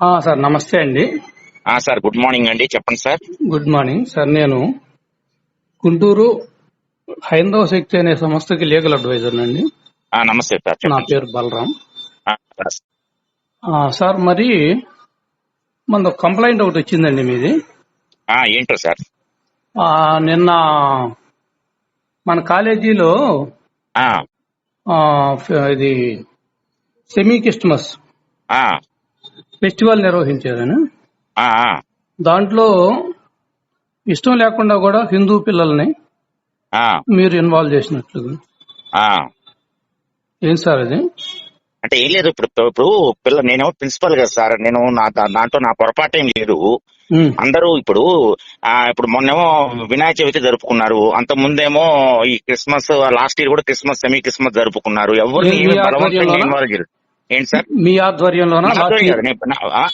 Sir నమస్తే అండి. Sir good morning అండి. చెప్పండి సార్. Good morning. సార్ నేను గుంటూరు హైందవ శక్తి అనే సంస్థకి లీగల్ అడ్వైజర్ అండి. నమస్తే సార్. నా పేరు బలరాం. సార్. మరి మన కంప్లైంట్ ఒకటి వచ్చిందండి మీది. ఏంటో సార్? నిన్న మన కాలేజీలో ఇది సెమీ క్రిస్టమస్ ఫెస్టివల్ ఆ, దాంట్లో ఇష్టం లేకుండా కూడా హిందూ పిల్లల్ని ఆ, మీరు ఇన్వాల్వ్ చేసినట్లు ఆ. ఏం సార్ అది? అంటే ఏం లేదు ఇప్పుడు ఇప్పుడు పిల్ల నేను ప్రిన్సిపల్ కదా సార్. నేను నా దాంట్లో నా పొరపాటు ఏం లేదు. అందరూ ఇప్పుడు ఆ ఇప్పుడు మొన్నేమో వినాయక చవితి జరుపుకున్నారు. అంత ముందేమో ఈ క్రిస్మస్ లాస్ట్ ఇయర్ కూడా క్రిస్మస్ సెమీ క్రిస్మస్ జరుపుకున్నారు. ఎవరిని బలవంతంగా ఆధ్వర్యంలోనా? ఇన్వాల్వ్ చేయరు. ఏంటి సార్? మీ ఆధ్వర్యంలోనా?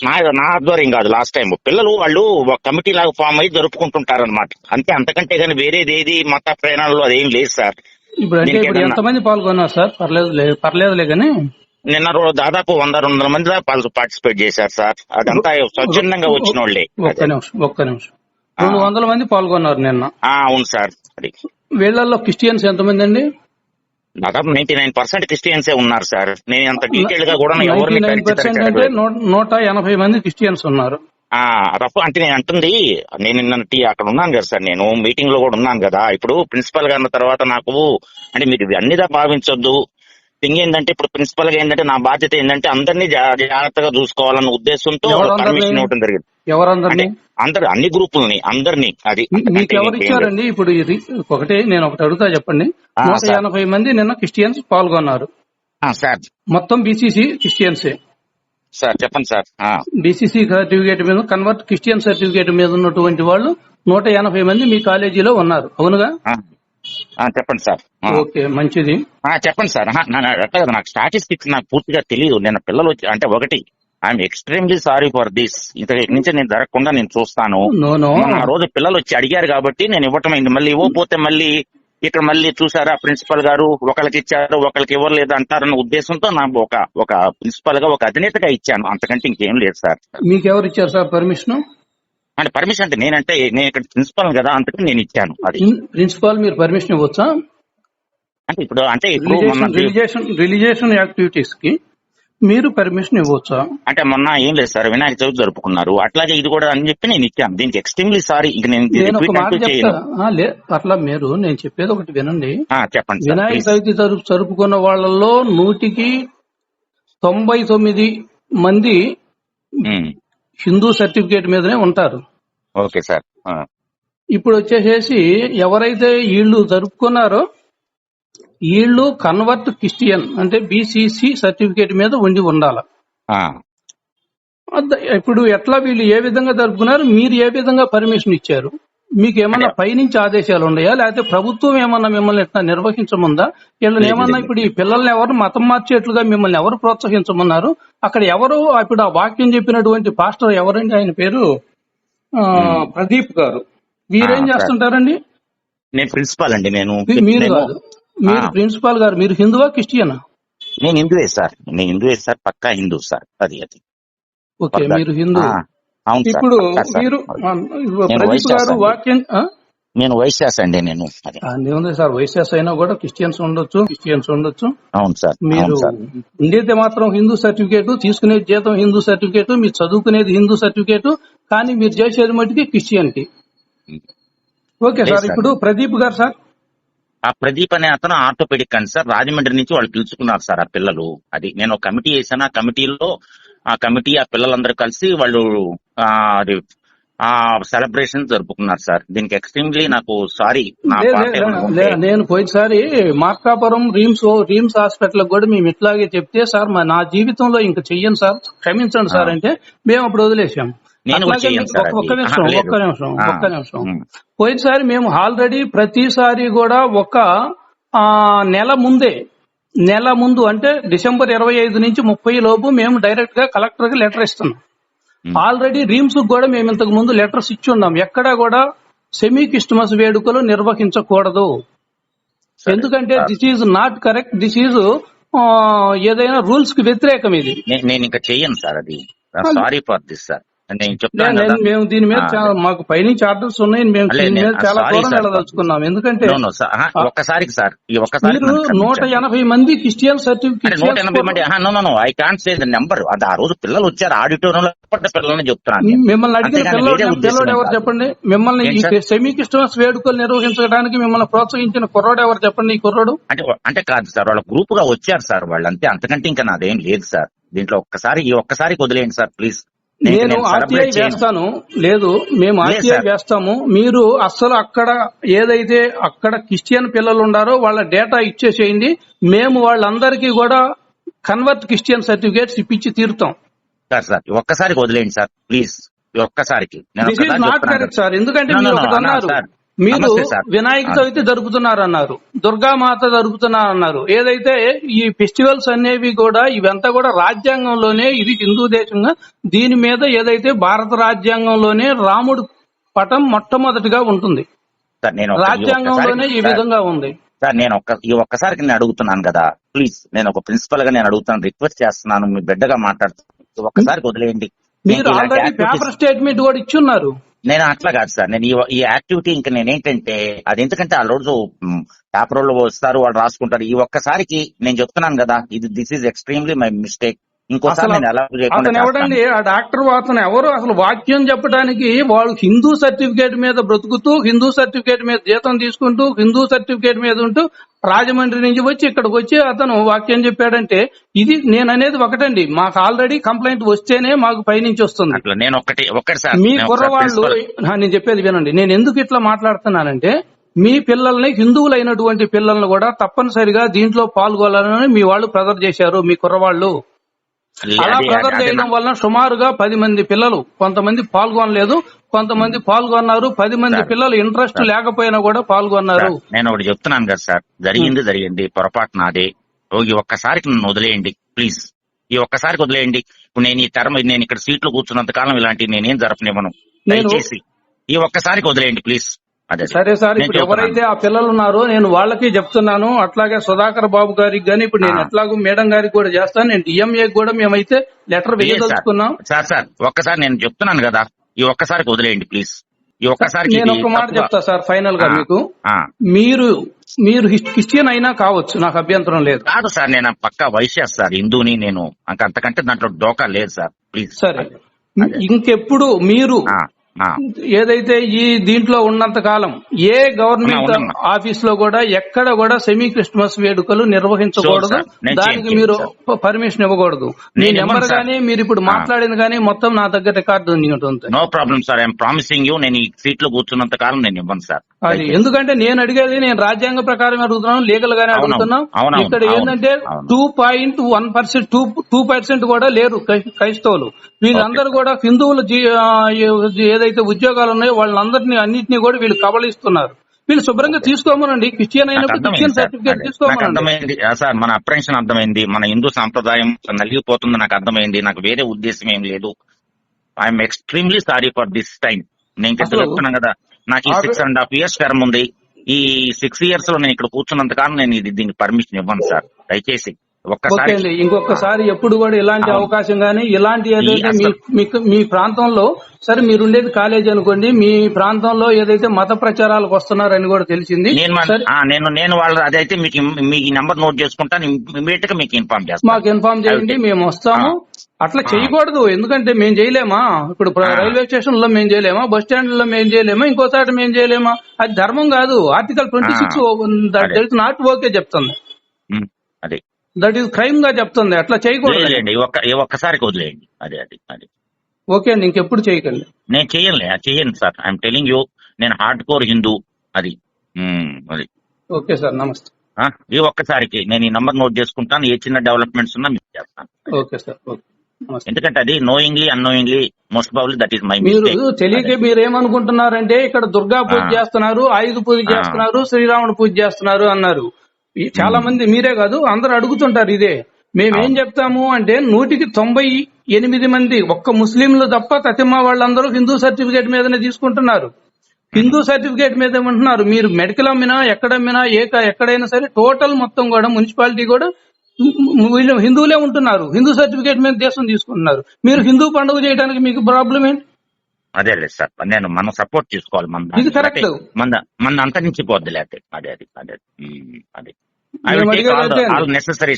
నా ఆధ్వర్యం కాదు. లాస్ట్ టైం పిల్లలు వాళ్ళు ఒక కమిటీ లాగా ఫామ్ అయ్యి జరుపుకుంటుంటారు అనమాట అంతే అంతకంటే కానీ వేరేది ఏది మత ప్రేరణలో అదేం లేదు సార్. ఇప్పుడు అంటే ఎంతమంది పాల్గొన్నారు సార్? పర్లేదు పర్లేదులే కానీ. నిన్న రో- దాదాపు వంద రెండు వందల మంది దాకా పార్టిసిపేట్ చేశారు సార్. అదంతా స్వచ్ఛందంగా వచ్చిన వాళ్ళే. ఒక్క నిమిషం ఒక్క నిమిషం. రెండు వందల మంది పాల్గొన్నారు నిన్న. ఆ, అవును సార్. వీళ్ళల్లో క్రిస్టియన్స్ ఎంతమంది అండి? దాదాపు నైన్టీ నైన్ పర్సెంట్ క్రిస్టియన్సే ఉన్నారు సార్ నేను అంత డీటెయిల్గా కూడా ఎవరిని నూట ఎనభై మంది క్రిస్టియన్స్ ఉన్నారు. రఫ్ అంటే నేను అంటుంది నేను నిన్న టీ అక్కడ ఉన్నాను కదా సార్ నేను మీటింగ్లో కూడా ఉన్నాను కదా. ఇప్పుడు ప్రిన్సిపల్గా అన్న తర్వాత నాకు అంటే మీరు అన్నిదా భావించొద్దు. థింగ్ ఏంటంటే ఇప్పుడు ప్రిన్సిపల్గా ఏంటంటే నా బాధ్యత ఏంటంటే అందరినీ జాగ్రత్తగా చూసుకోవాలన్న ఉద్దేశంతో? పర్మిషన్ ఇవ్వడం జరిగింది. ఎవరందరినీ? అందరు అన్ని గ్రూపుల్ని అందరినీ అది మీకు ఎవరు. ఇచ్చారండి? ఇప్పుడు ఇది ఒకటే నేను ఒకటి అడుగుతా చెప్పండి. నూట. ఎనభై మంది నిన్న క్రిస్టియన్స్ పాల్గొన్నారు. సార్. మొత్తం బీసీసీ క్రిస్టియన్సే. సార్ చెప్పండి సార్. బీసీసీ సర్టిఫికేట్ మీద కన్వర్ట్ క్రిస్టియన్ సర్టిఫికేట్ మీద ఉన్నటువంటి వాళ్ళు నూట ఎనభై మంది మీ కాలేజీలో ఉన్నారు. అవునుగా? చెప్పండి సార్. ఓకే మంచిది. ఆ, చెప్పండి సార్. అట్లా కదా నాకు స్టాటిస్టిక్స్ నాకు పూర్తిగా తెలియదు. నేను పిల్లలు వచ్చి అంటే ఒకటి I'm extremely sorry for this ఇంత నుంచి నేను జరగకుండా నేను చూస్తాను. ఆ రోజు పిల్లలు వచ్చి అడిగారు కాబట్టి నేను ఇవ్వటం అయింది. మళ్ళీ ఇవ్వకపోతే మళ్ళీ ఇక్కడ మళ్ళీ చూసారా ప్రిన్సిపల్ గారు ఒకరికి ఇచ్చారు ఒకరికి ఇవ్వలేదు అంటారన్న ఉద్దేశంతో నాకు ఒక ఒక ప్రిన్సిపల్గా ఒక అధినేతగా ఇచ్చాను. అంతకంటే ఇంకేం లేదు సార్. మీకు ఎవరు ఇచ్చారు సార్ పర్మిషన్? అంటే పర్మిషన్ అంటే నేనంటే నేను ఇక్కడ ప్రిన్సిపల్ కదా అందుకని నేను ఇచ్చాను అది. ప్రిన్సిపాల్ మీరు పర్మిషన్ ఇవ్వచ్చా? అంటే ఇప్పుడు అంటే ఇప్పుడు మొన్న రిలిజేషన్ రిలిజేషన్ యాక్టివిటీస్కి మీరు పర్మిషన్ ఇవ్వచ్చా? అంటే మొన్న ఏం లేదు సార్ వినాయక చవితి జరుపుకున్నారు. అట్లాగే ఇది కూడా అని చెప్పి నేను ఇచ్చాను. దీనికి ఎక్స్ట్రీమ్లీ సారీ ఇంక నేను అట్లా మీరు నేను చెప్పేది ఒకటి వినండి. చెప్పండి వినాయక. చవితి జరుపు జరుపుకున్న వాళ్ళల్లో నూటికి తొంభై తొమ్మిది మంది హిందూ సర్టిఫికేట్ మీదనే ఉంటారు. Okay sir. ఇప్పుడు వచ్చేసేసి ఎవరైతే వీళ్ళు జరుపుకున్నారో వీళ్ళు కన్వర్ట్ క్రిస్టియన్ అంటే బీసీసీ సర్టిఫికేట్ మీద ఉండి ఉండాలి. ఇప్పుడు ఎట్లా వీళ్ళు ఏ విధంగా జరుపుకున్నారు మీరు ఏ విధంగా పర్మిషన్ ఇచ్చారు? మీకు ఏమన్నా పైనుంచి ఆదేశాలు ఉన్నాయా? లేకపోతే ప్రభుత్వం ఏమన్నా మిమ్మల్ని ఎట్లా నిర్వహించముందా? వీళ్ళని ఏమన్నా. ఇప్పుడు ఈ పిల్లల్ని ఎవరు మతం మార్చేట్లుగా మిమ్మల్ని ఎవరు ప్రోత్సహించమన్నారు? అక్కడ ఎవరు ఇప్పుడు ఆ వాక్యం చెప్పినటువంటి పాస్టర్ ఎవరండి? ఆయన పేరు ప్రదీప్ గారు. ఆ, చేస్తుంటారండి? నేను ప్రిన్సిపాల్ అండి నేను మీరు కాదు. మీరు. ప్రిన్సిపాల్ గారు. మీరు హిందువా క్రిస్టియనా? నేను హిందువే సార్. నేను హిందువే సార్ పక్కా హిందూ సార్. అది అది. ఓకే మీరు హిందూ. ఇప్పుడు. మీరు ప్రదీప్ గారు. వాక్యం? నేను వైశ్యాస్ అండి నేను ఉంది సార్ వైసెస్ అయినా కూడా క్రిస్టియన్స్ ఉండొచ్చు క్రిస్టియన్స్ ఉండొచ్చు అవును సార్ మీరు ఉండేది మాత్రం హిందూ సర్టిఫికేట్ తీసుకునే జీతం హిందూ సర్టిఫికేట్ మీరు చదువుకునేది హిందూ సర్టిఫికేట్ కానీ మీరు చేసేది మటుకి క్రిస్టియన్టీ ఓకే సార్. ఇప్పుడు ప్రదీప్ గారు సార్ ఆ ప్రదీప్ అనే అతను ఆర్థోపెడిక్ అని సార్ రాజమండ్రి నుంచి వాళ్ళు పిలుచుకున్నారు సార్ ఆ పిల్లలు అది నేను కమిటీ వేసాను ఆ కమిటీలో ఆ కమిటీ ఆ పిల్లలందరూ కలిసి వాళ్ళు ఆ, అది ఆ సెలబ్రేషన్ జరుపుకున్నారు సార్ దీనికి ఎక్స్ట్రీమ్లీ నాకు సారీ నేను పోయినసారి మార్కాపురం రీమ్స్ రీమ్స్ హాస్పిటల్ కూడా మేము ఇట్లాగే చెప్తే సార్ నా జీవితంలో ఇంకా చెయ్యను సార్ క్షమించండి సార్ అంటే మేము అప్పుడు వదిలేసాం ఒక్క-. నిమిషం. ఒక్క నిమిషం ఒక్క నిమిషం. పోయినసారి మేము ఆల్రెడీ ప్రతిసారి కూడా ఒక ఆ, నెల ముందే నెల ముందు అంటే డిసెంబర్ ఇరవై ఐదు నుంచి ముప్పై లోపు మేము డైరెక్ట్గా కలెక్టర్కి లెటర్ ఇస్తున్నాం. ఆల్రెడీ రీమ్స్ కూడా మేము ఇంతకు ముందు లెటర్స్ ఇచ్చి ఉన్నాం. ఎక్కడా కూడా సెమీ క్రిస్టమస్ వేడుకలు నిర్వహించకూడదు. ఎందుకంటే this is not correct this is ఏదైనా రూల్స్కి వ్యతిరేకం ఇది. నేను ఇంకా చెయ్యను సార్ అది. సారీ ఫర్ దిస్ సార్ నేను చెప్తాను నేను- మేము దీని మీద చాలా మాకు పైనుంచి ఆర్డర్స్ ఉన్నాయి. మేము దీని మీద చాలా దూరం. వెళ్ళదలుచుకున్నాం. ఎందుకంటే ఒక్కసారికి సార్. ఈ ఒక్కసారి నూట. ఎనభై మంది క్రిస్టియన్ సర్టిఫికేట్ నూట ఎనభై మంది no I can't say number అది ఆ రోజు పిల్లలు వచ్చారు. ఆడిటోరియంలో పిల్లలని చెప్తున్నాను నేను. మిమ్మల్ని అడిగిన ఏం ఎవరు. చెప్పండి? మిమ్మల్ని? సెమీ క్రిస్టమస్ వేడుకలు నిర్వహించడానికి మిమ్మల్ని ప్రోత్సహించిన కుర్రోడు ఎవరు చెప్పండి ఈ కుర్రోడు? అంటే అంటే కాదు సార్. వాళ్ళ గ్రూప్గా వచ్చారు సార్. వాళ్ళు అంతే అంతకంటే ఇంకా నాదేం లేదు సార్. దీంట్లో ఒక్కసారి ఈ ఒక్కసారికి వదిలేయండి సార్. ప్లీజ్. నేను ఆర్టీఐ వేస్తాను. లేదు మేము ఆర్టీఐ. వేస్తాము. మీరు అస్సలు అక్కడ ఏదైతే అక్కడ క్రిస్టియన్ పిల్లలు ఉన్నారో వాళ్ళ డేటా ఇచ్చేసేయండి. మేము వాళ్ళందరికీ కూడా కన్వర్ట్ క్రిస్టియన్ సర్టిఫికేట్స్ ఇప్పించి తీరుతాం. సార్ సార్ ఒక్కసారికి వదిలేయండి సార్. ప్లీజ్ ఒక్కసారికి. నాట్ కరెక్ట్ సార్ ఎందుకంటే మీరు ఒకటి అన్నారు. మీరు. వినాయక. చవితి జరుపుతున్నారు అన్నారు దుర్గామాత జరుపుతున్నారు అన్నారు ఏదైతే ఈ ఫెస్టివల్స్ అనేవి కూడా ఇవంతా కూడా రాజ్యాంగంలోనే ఇది హిందూ దేశంగా దీని మీద ఏదైతే భారత రాజ్యాంగంలోనే రాముడు పటం మొట్టమొదటిగా ఉంటుంది. రాజ్యాంగంలోనే ఈ విధంగా ఉంది. సార్ నేను ఒక్క ఈ ఒక్కసారికి నేను అడుగుతున్నాను కదా. ప్లీజ్ నేను ఒక ప్రిన్సిపల్గా నేను అడుగుతాను రిక్వెస్ట్ చేస్తున్నాను మీ బిడ్డగా మాట్లాడుతున్నాను. ఈ ఒక్కసారికి వదిలేయండి. మీరు ఆల్రెడీ పేపర్ స్టేట్మెంట్ కూడా ఇచ్చున్నారు. నేను అట్లా కాదు సార్. నేను ఈ- యాక్టివిటీ ఇంకా నేను ఏంటంటే అది ఎందుకంటే ఆ రోజు పేపర్లో వస్తారు వాళ్ళు రాసుకుంటారు. ఈ ఒక్కసారికి నేను చెప్తున్నాను కదా ఇది this is extremely my mistake. అతను ఎవడండి. ఆ డాక్టర్ అతను ఎవరు? అసలు వాక్యం చెప్పడానికి వాళ్ళు హిందూ సర్టిఫికేట్ మీద బ్రతుకుతూ హిందూ సర్టిఫికేట్ మీద జీతం తీసుకుంటూ హిందూ సర్టిఫికేట్ మీద ఉంటూ రాజమండ్రి నుంచి వచ్చి ఇక్కడికి వచ్చి అతను వాక్యం చెప్పాడంటే ఇది నేను అనేది ఒకటండి. మాకు ఆల్రెడీ కంప్లైంట్ వస్తేనే మాకు పైనుంచి వస్తుంది. నేను ఒకటి మీ కుర్రవాళ్ళు నేను చెప్పేది వినండి. నేను ఎందుకు ఇట్లా మాట్లాడుతున్నానంటే మీ పిల్లల్ని హిందువులైనటువంటి పిల్లల్ని కూడా తప్పనిసరిగా దీంట్లో పాల్గొనాలని మీ వాళ్ళు ప్రెజర్ చేశారు మీ కుర్రవాళ్ళు. అలా అదే చేయడం వలన సుమారుగా పది మంది పిల్లలు కొంతమంది పాల్గొనలేదు కొంతమంది పాల్గొన్నారు పది మంది పిల్లలు ఇంట్రెస్ట్. లేకపోయినా కూడా పాల్గొన్నారు. నేను ఒకటి చెప్తున్నాను కదా సార్. జరిగింది జరిగింది పొరపాటు నాదే ఈ ఒక్కసారికి నన్ను వదిలేయండి ప్లీజ్. ఈ ఒక్కసారికి వదిలేయండి. నేను ఈ టర్మ్ నేను ఇక్కడ సీట్లు కూర్చున్నంత కాలం ఇలాంటివి నేనేం జరపనివ్వను. దయచేసి ఈ ఒక్కసారికి వదిలేయండి ప్లీజ్. సరే సార్ ఇప్పుడు. ఎవరైతే ఆ పిల్లలు ఉన్నారో నేను వాళ్ళకి చెప్తున్నాను అట్లాగే సుధాకర్ బాబు గారికి గానీ ఇప్పుడు నేను. ఎట్లాగో మేడం గారికి కూడా చేస్తాను నేను డిఎంఏ కూడా మేమైతే లెటర్. వేయదలుచుకున్నాం సార్ సార్ ఒక్కసారి నేను చెప్తున్నాను కదా ఈ ఒక్కసారికి వదిలేయండి ప్లీజ్ ఈ ఒక్కసారికి నేను ఒక మాట చెప్తా సార్ ఫైనల్గా మీకు. మీరు మీరు క్రిస్టియన్ అయినా కావచ్చు నాకు అభ్యంతరం లేదు కాదు సార్ నేను పక్కా వైశ్య సార్ హిందూని నేను అంతకంటే దాంట్లో డోకా లేదు సార్ ప్లీజ్ సరే. ఇంకెప్పుడు మీరు. ఏదైతే ఈ దీంట్లో ఉన్నంత కాలం ఏ గవర్నమెంట్. ఆఫీస్లో కూడా ఎక్కడ కూడా సెమీ క్రిస్మస్ వేడుకలు నిర్వహించకూడదు దానికి మీరు. పర్మిషన్ ఇవ్వకూడదు నేను నెంబర్ sir. గానీ మీరు ఇప్పుడు. మాట్లాడింది కానీ మొత్తం నా దగ్గర రికార్డు ఉంటుంది no problem sir I'm promising you నేను ఈ సీట్లో కూర్చున్నంత కాలం నేను ఇవ్వను సార్ అది ఎందుకంటే నేను అడిగేది నేను రాజ్యాంగ ప్రకారం అడుగుతున్నాను లీగల్ గానే అడుగుతున్నాం ఇక్కడ ఏంటంటే. Two point one percent two two percent కూడా లేరు క్రై- క్రైస్తవులు వీళ్ళందరూ కూడా హిందువులు ఆ, ఏదైతే ఉద్యోగాలు ఉన్నాయో వాళ్ళందరినీ అన్నింటినీ కూడా వీళ్ళు కబలిస్తున్నారు వీళ్ళు శుభ్రంగా తీసుకోమనండి. క్రిస్టియన్ అయినప్పుడు క్రిస్టియన్ సార్. సర్టిఫికేట్ తీసుకోమనండి. సార్ మన అప్రెన్షన్ అర్థమైంది. మన హిందూ సాంప్రదాయం నలిగిపోతుంది నాకు అర్థమైంది. నాకు వేరే ఉద్దేశం ఏం లేదు. I'm extremely sorry for this time నేను చెప్తున్నాను కదా నాకు ఈ six and half years term ఉంది. ఈ సిక్స్ ఇయర్స్లో నేను ఇక్కడ కూర్చున్నంత కాలం నేను ఇది దీనికి పర్మిషన్ ఇవ్వను సార్. దయచేసి. ఓకే అండి. ఇంకొకసారి ఎప్పుడు కూడా ఇలాంటి. అవకాశం కానీ ఇలాంటి ఏదైతే మీకు- మీ ప్రాంతంలో సరే మీరుండేది కాలేజ్ అనుకోండి మీ ప్రాంతంలో ఏదైతే మత ప్రచారాలకు వస్తున్నారని కూడా తెలిసింది. నేను నేను నేను వాళ్ళు అదైతే మీకు మీ నెంబర్ నోట్ చేసుకుంటాను ఇమీడియట్గా మీకు ఇన్ఫార్మ్ చేస్తాను. మాకు ఇన్ఫార్మ్ చేయండి. మేము వస్తాము. అట్లా చేయకూడదు ఎందుకంటే మేము చేయలేమా? ఇప్పుడు. రైల్వే స్టేషన్లో మేము చేయలేమా? బస్ స్టాండ్లో మేము చేయలేమా ఇంకోసారి మేము చేయలేమా? అది ధర్మం కాదు. Article twenty six not okay చెప్తుంది. అదే. దట్ ఈస్ క్రైమ్గా చెప్తుంది. అట్లా చేయకూడదు. లేదండి ఈ ఒక్క ఈ ఒక్కసారికి వదిలేయండి. అదే అది అది. ఓకే అండి ఇంకెప్పుడు చేయకండి. నేను చెయ్యనులే అది చెయ్యను సార్. ఐఎమ్ టెలింగ్ యూ నేను హార్డ్ కోర్ హిందూ అది. అది. ఓకే సార్ నమస్తే. ఆ, ఈ ఒక్కసారికి నేను ఈ నంబర్ నోట్ చేసుకుంటాను. ఏ చిన్న డెవలప్మెంట్స్ ఉన్నా మీకు చేస్తాను. Okay sir okay. ఎందుకంటే అది knowingly unknowingly most probably that is my మీరు తెలియక మీరు ఏమనుకుంటున్నారంటే ఇక్కడ దుర్గా పూజ. చేస్తున్నారు ఆయుధ పూజ. చేస్తున్నారు శ్రీరాముడు పూజ చేస్తున్నారు అన్నారు. చాలా మంది మీరే కాదు అందరు అడుగుతుంటారు ఇదే. మేమేం. చెప్తాము అంటే నూటికి తొంభై ఎనిమిది మంది ఒక్క ముస్లింలు తప్ప తతిమ వాళ్ళందరూ హిందూ సర్టిఫికేట్ మీదనే తీసుకుంటున్నారు. హిందూ సర్టిఫికేట్ మీద ఏమంటున్నారు? మీరు మెడికల్ అమ్మినా ఎక్కడ అమ్మినా ఏ క- ఎక్కడైనా సరే టోటల్ మొత్తం కూడా మున్సిపాలిటీ కూడా వీళ్ళు హిందువులే ఉంటున్నారు. హిందూ సర్టిఫికేట్ మీద దేశం తీసుకుంటున్నారు. మీరు హిందూ పండుగ చేయడానికి మీకు ప్రాబ్లం ఏంటి? అదే లేదు సార్. నేను మనం సపోర్ట్ చేసుకోవాలి మన ఇది correct. మన మన అంతరించిపోద్ది లేకపోతే అదే అది అదే. అదే.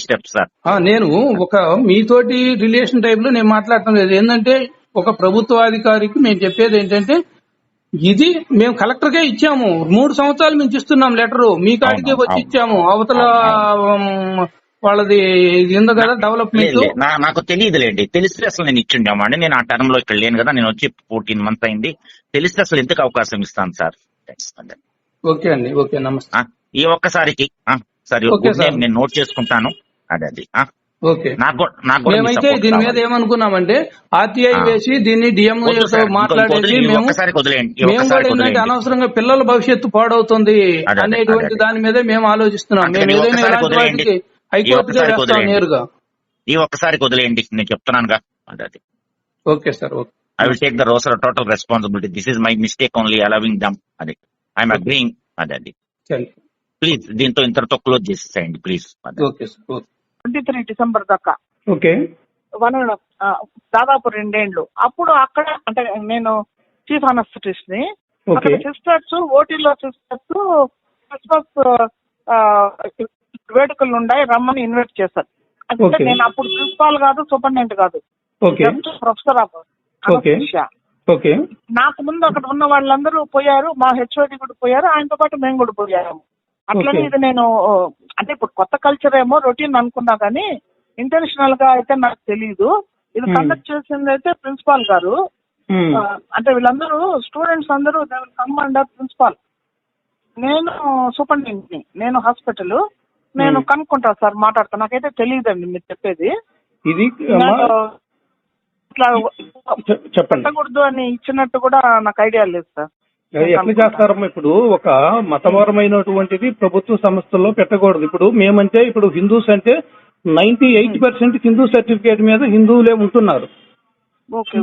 స్టెప్స్ సార్ నేను ఒక మీతోటి రిలేషన్ టైప్లో నేను మాట్లాడటం లేదు ఏంటంటే ఒక ప్రభుత్వాధికారికి మేము చెప్పేది ఏంటంటే ఇది మేము కలెక్టర్ కే ఇచ్చాము. మూడు సంవత్సరాలు మేము ఇస్తున్నాం లెటర్ మీ కాడికే వచ్చి. ఇచ్చాము. అవతల వాళ్ళది ఇది ఉంది కదా డెవలప్మెంట్ నాకు తెలియదులేండి. తెలిస్తే అసలు నేను ఇచ్చిండేమండి నేను ఆ టర్మ్లో ఇక్కడ లేను కదా నేను వచ్చి ఫోర్టీన్ మంత్ అయింది. తెలిస్తే అసలు ఎందుకు అవకాశం ఇస్తాను సార్. ఓకే అండి ఓకే నమస్తే. ఈ ఒక్కసారికి సరే నేను నోట్ చేసుకుంటాను. అదే అది. ఓకే. మేమైతే దీని మీద. ఏమనుకున్నామంటే ఆర్టీఐ. వేసి దీన్ని డిఎం మాట్లాడేసి మేము మేము కూడా ఏంటంటే అనవసరంగా పిల్లల భవిష్యత్తు పాడవుతుంది అనేటువంటి. దాని మీదే మేము ఆలోచిస్తున్నాం. మేము ఏదైనా హైకోర్టుకే వేస్తాం వదిలేయండి. నేరుగా. ఈ ఒక్కసారికి వదిలేయండి. నేను చెప్తున్నానుగా. అదే అది. Okay sir okay. I will take the రోసర్ total responsibility this is my mistake only allowing them అది. ఐఎమ్ అగ్రీయింగ్ అదే అది. సరే ప్లీజ్ దీంతో ఇంతటితో క్లోజ్ చేసేసేయండి please. Okay sir twenty three December దాకా. ఓకే. వన్ ఆ, దాదాపు రెండేండ్లు. అప్పుడు అక్కడ అంటే నేను చీఫ్ అనస్థిటిస్ట్ని అక్కడ సిస్టర్స్ ఓటీలో సిస్టర్స్ క్రిస్మస్ వేడుకలు ఉన్నాయి రమ్మని ఇన్వైట్ చేశారు. అంటే. నేను అప్పుడు ప్రిన్సిపాల్ కాదు సూపరింటెండెంట్ కాదు. Just professor of. ఓకే. నాకు ముందు అక్కడ ఉన్న వాళ్ళందరూ పోయారు మా హెచ్ఓడి కూడా పోయారు ఆయనతో పాటు మేము కూడా పోయాము. అట్లనే. ఇది నేను అంటే ఇప్పుడు కొత్త కల్చర్ ఏమో రొటీన్ అనుకున్నా కానీ ఇంటెన్షనల్గా అయితే నాకు తెలియదు ఇది Hmm. కండక్ట్ చేసింది అయితే ప్రిన్సిపాల్ గారు. ఆ, అంటే వీళ్ళందరూ స్టూడెంట్స్ అందరూ కమ్ అండర్ ప్రిన్సిపాల్ నేను సూపరింటెండెంట్ని నేను హాస్పిటల్ నేను Hmm. కనుక్కుంటా సార్ మాట్లాడతా. నాకైతే తెలియదండి మీరు చెప్పేది. ఇది అమ్మా, నాకు ఇట్లా చె- చెప్పండి. పెట్టకూడదు అని ఇచ్చినట్టు కూడా నాకు ఐడియా లేదు సార్. ఎట్లా చేస్తారమ్మా ఇప్పుడు ఒక మతపరమైనటువంటిది ప్రభుత్వ సంస్థల్లో పెట్టకూడదు. ఇప్పుడు మేమంటే ఇప్పుడు హిందూస్ అంటే ninety eight percent Hindu certificate మీద హిందువులే ఉంటున్నారు.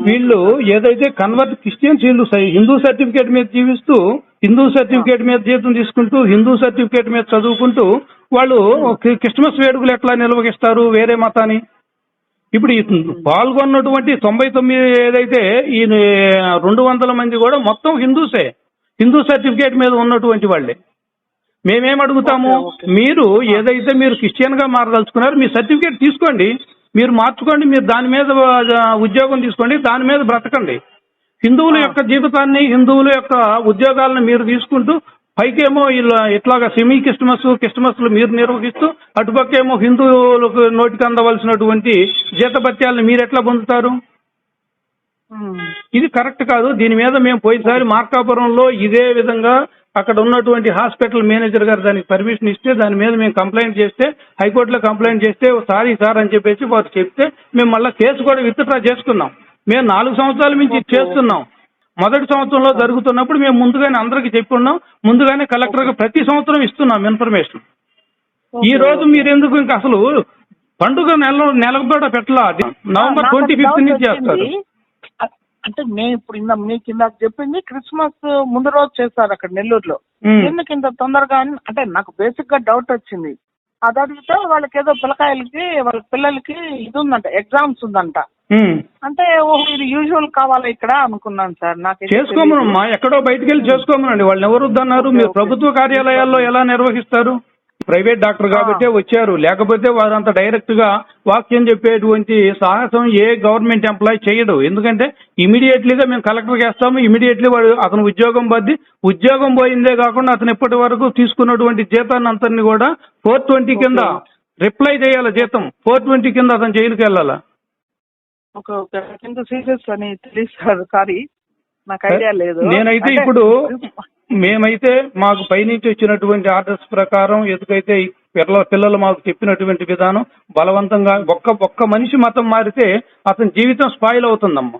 వీళ్ళు ఏదైతే కన్వర్ట్ క్రిస్టియన్స్ వీళ్ళు హిందూ సర్టిఫికేట్ మీద జీవిస్తూ హిందూ సర్టిఫికేట్ మీద జీతం తీసుకుంటూ హిందూ సర్టిఫికేట్ మీద చదువుకుంటూ వాళ్ళు క్రి- క్రిస్మస్ వేడుకలు ఎట్లా నిర్వహిస్తారు? వేరే మతాన్ని ఇప్పుడు ఈ పాల్గొన్నటువంటి తొంభై తొమ్మిది ఏదైతే ఈ రెండు వందల మంది కూడా మొత్తం హిందూసే. హిందూ సర్టిఫికేట్ మీద ఉన్నటువంటి వాళ్ళే. మేమేం అడుగుతాము. మీరు ఏదైతే మీరు క్రిస్టియన్గా మారదలుచుకున్నారో మీ సర్టిఫికేట్ తీసుకోండి. మీరు మార్చుకోండి మీరు దాని మీద ఉద్యోగం తీసుకోండి దాని మీద బ్రతకండి. హిందువుల యొక్క జీవితాన్ని హిందువుల యొక్క ఉద్యోగాలను మీరు తీసుకుంటూ పైకేమో ఇలా ఇట్లాగా సెమీ క్రిస్టమస్ క్రిస్టమస్లు మీరు నిర్వహిస్తూ అటుపక్కేమో హిందువులకు నోటికి అందవలసినటువంటి జీతభత్యాలను మీరు ఎట్లా పొందుతారు. ఇది కరెక్ట్ కాదు. దీని మీద మేము పోయినసారి మార్కాపురంలో ఇదే విధంగా అక్కడ ఉన్నటువంటి హాస్పిటల్ మేనేజర్ గారు దానికి పర్మిషన్ ఇస్తే దాని మీద మేము కంప్లైంట్ చేస్తే హైకోర్టులో కంప్లైంట్ చేస్తే సారీ సార్ అని చెప్పేసి వారు చెప్తే మేము మళ్ళీ కేసు కూడా విత్డ్రా చేసుకున్నాం. మేము నాలుగు సంవత్సరాల నుంచి చేస్తున్నాం. మొదటి సంవత్సరంలో జరుగుతున్నప్పుడు మేము ముందుగానే అందరికి చెప్పున్నాం ముందుగానే కలెక్టర్ ప్రతి సంవత్సరం ఇస్తున్నాం ఇన్ఫర్మేషన్. ఈ రోజు మీరు ఎందుకు ఇంకా అసలు పండుగ నెల నెల కూడా పెట్టలా? నవంబర్ ట్వంటీ ఫిఫ్త్ నుంచి చేస్తారు. అంటే నేను ఇప్పుడు ఇందా మీకు ఇందాక చెప్పింది క్రిస్మస్ ముందు రోజు చేస్తారు అక్కడ నెల్లూరులో. ఎందుకు ఇంత తొందరగా అంటే నాకు బేసిక్గా డౌట్ వచ్చింది. అది అడిగితే వాళ్ళకి ఏదో పిల్లకాయలకి వాళ్ళ పిల్లలకి ఇది ఉందంట ఎగ్జామ్స్ ఉందంట. అంటే ఓహో ఇది యూజువల్ కావాలా ఇక్కడ అనుకున్నాను సార్. నాకు చేసుకోమనమ్మా ఎక్కడో బయటికి వెళ్ళి చేసుకోమనండి. వాళ్ళని ఎవరు వద్దన్నారు? మీరు. ప్రభుత్వ కార్యాలయాల్లో ఎలా నిర్వహిస్తారు? ప్రైవేట్ డాక్టర్ కాబట్టే వచ్చారు. లేకపోతే వారంత డైరెక్ట్గా వాక్యం చెప్పేటువంటి సాహసం ఏ గవర్నమెంట్ ఎంప్లాయ్ చేయడు. ఎందుకంటే ఇమీడియట్లీగా మేము కలెక్టర్ వేస్తాము ఇమీడియట్లీ వాడు అతను ఉద్యోగం బద్ది. ఉద్యోగం పోయిందే కాకుండా అతను ఇప్పటి వరకు తీసుకున్నటువంటి జీతాన్ని అంతని కూడా ఫోర్ ట్వంటీ కింద రిప్లై చేయాలి జీతం. ఫోర్ ట్వంటీ కింద అతను జైలుకి వెళ్ళాలా ఓకే ఇంత సీరియస్ అని తెలియదు సార్. సారీ నాకు ఐడియా లేదు. నేనైతే ఇప్పుడు మేమైతే మాకు పైనుంచి వచ్చినటువంటి ఆర్డర్స్ ప్రకారం ఎందుకైతే పిల్లల పిల్లలు మాకు చెప్పినటువంటి విధానం బలవంతంగా ఒక్క ఒక్క మనిషి మతం మారితే అతని జీవితం స్పాయిల్ అవుతుందమ్మా.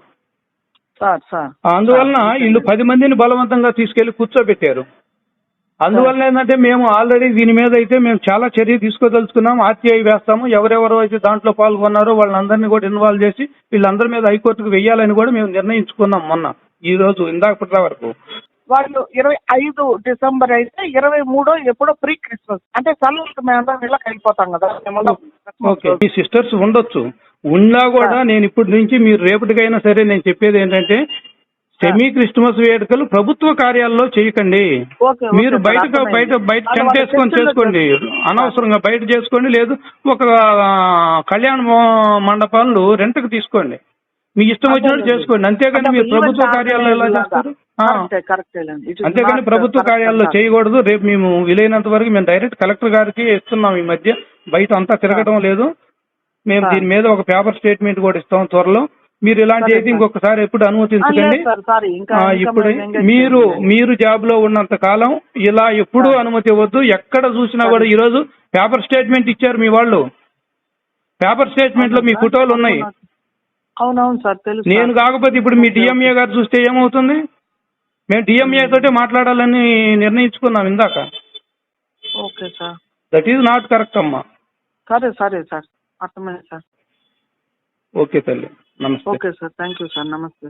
Sir sir. అందువలన వీళ్ళు పది మందిని బలవంతంగా తీసుకెళ్ళి కూర్చోబెట్టారు. అందువల్ల ఏంటంటే మేము ఆల్రెడీ దీని మీద అయితే మేము చాలా చర్య తీసుకోదలుచుకున్నాం. ఆర్టీఐ వేస్తాము. ఎవరెవరు అయితే దాంట్లో పాల్గొన్నారో వాళ్ళందరినీ కూడా ఇన్వాల్వ్ చేసి వీళ్ళందరి మీద హైకోర్టుకు వెయ్యాలని కూడా మేము నిర్ణయించుకున్నాం మొన్న ఈ రోజు ఇందాకపట్ల వరకు. వాళ్ళు ఇరవై ఐదు డిసెంబర్ అయితే ఇరవై మూడో ఎప్పుడో ప్రీ క్రిస్మస్ అంటే సెలవులకు మేమందరం ఇళ్ళకి వెళ్ళిపోతాం కదా ఓకే. మీ సిస్టర్స్ ఉండొచ్చు. ఉన్నా కూడా నేను ఇప్పటి నుంచి మీరు రేపటికైనా సరే నేను చెప్పేది ఏంటంటే సెమీ క్రిస్మస్ వేడుకలు ప్రభుత్వ కార్యాలయంలో చేయకండి. మీరు బయట. బయట బయట టెంట్ వేసుకొని చేసుకోండి. అనవసరంగా బయట చేసుకోండి. లేదు ఒక కళ్యాణ మండపాలు రెంట్కి తీసుకోండి. మీ ఇష్టం వచ్చినట్టు. చేసుకోండి. అంతేగాని అంటే మీరు ప్రభుత్వ ఈవెంట్ కార్యాలయాలు ఎలా చేస్తారు? అంతేగాని not ప్రభుత్వ అంటారు. చేయకూడదు. రేపు మేము వీలైనంత వరకు మేము డైరెక్ట్ కలెక్టర్ గారికి ఇస్తున్నాం ఈ మధ్య. బయట అంతా తిరగడం లేదు. మేము. దీని మీద ఒక పేపర్ స్టేట్మెంట్ కూడా ఇస్తాం త్వరలో. మీరు ఇలాంటి అయితే సార్. ఇంకొకసారి ఎప్పుడు అనుమతించకండి ఇప్పుడు మీరు. మీరు జాబ్లో ఉన్నంత కాలం ఇలా ఎప్పుడు. అనుమతి ఇవ్వద్దు ఎక్కడ చూసినా. కూడా ఈ రోజు పేపర్ స్టేట్మెంట్ ఇచ్చారు మీ వాళ్ళు పేపర్ స్టేట్మెంట్లో మీ ఫోటోలు? ఉన్నాయి అవునవును సార్ తెలుసు నేను. కాకపోతే ఇప్పుడు మీ డిఎంఏ. గారు చూస్తే ఏమవుతుంది మేము డిఎంఏ తోటే మాట్లాడాలని నిర్ణయించుకున్నాం ఇందాక okay sir that is not correct అమ్మా సరే సరే సార్ అర్థమైంది సార్ ఓకే తల్లి నమస్తే okay sir thank you sir నమస్తే